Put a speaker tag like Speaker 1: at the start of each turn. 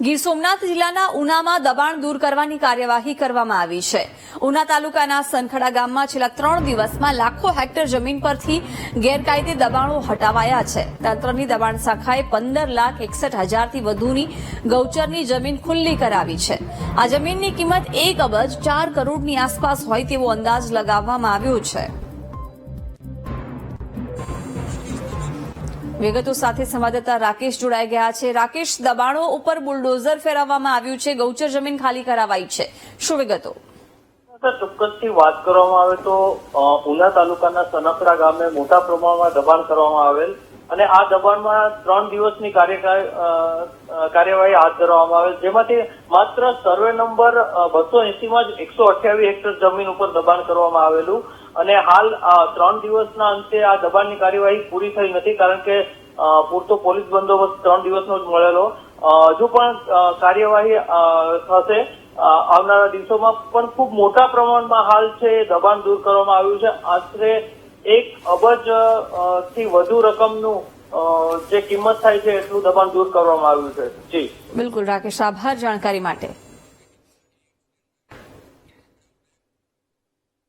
Speaker 1: ગીર સોમનાથ જિલ્લાના ઉનામાં દબાણ દૂર કરવાની કાર્યવાહી કરવામાં આવી છે. ઉના તાલુકાના સનખડા ગામમાં છેલ્લા ત્રણ દિવસમાં લાખો હેક્ટર જમીન પરથી ગેરકાયદે દબાણો હટાવાયા છે. તંત્રની દબાણ શાખાએ પંદર લાખ એકસઠ હજારથી વધુની ગૌચરની જમીન ખુલ્લી કરાવી છે. આ જમીનની કિંમત એક અબજ ચાર કરોડની આસપાસ હોય તેવો અંદાજ લગાવવામાં આવ્યો છે. વિગતો સાથે સંવાદદાતા રાકેશ જોડાઈ ગયા છે. રાકેશ, દબાણો ઉપર બુલડોઝર ફેરવવામાં આવ્યું છે. ગૌચર જમીન ખાલી કરાવાઈ છે. શું વિગતો?
Speaker 2: ચોક્કસથી વાત કરવામાં આવે તો ઉના તાલુકાના સનકડા ગામે મોટા પ્રમાણમાં દબાણ કરવામાં આવેલ અને આ દબાણમાં ત્રણ દિવસની કાર્યવાહી હાથ ધરવામાં આવેલ. જેમાંથી માત્ર સર્વે નંબર બસો એસીમાં જ એકસો અઠ્યાવીસ હેક્ટર જમીન ઉપર દબાણ કરવામાં આવેલું. અને હાલ ત્રણ દિવસના અંતે આ દબાણની કાર્યવાહી પૂરી થઈ નથી, કારણ કે પૂરતો પોલીસ બંદોબસ્ત ત્રણ દિવસનો જ મળેલો. હજુ પણ કાર્યવાહી થશે. આવનારા દિવસોમાં પણ ખૂબ મોટા પ્રમાણમાં હાલ છે દબાણ દૂર કરવામાં આવ્યું છે. આશરે એક અબજથી વધુ રકમનું જે કિંમત થાય છે એટલું દબાણ દૂર કરવામાં આવ્યું છે. જી.
Speaker 1: બિલકુલ, રાકેશ, આભાર જાણકારી માટે.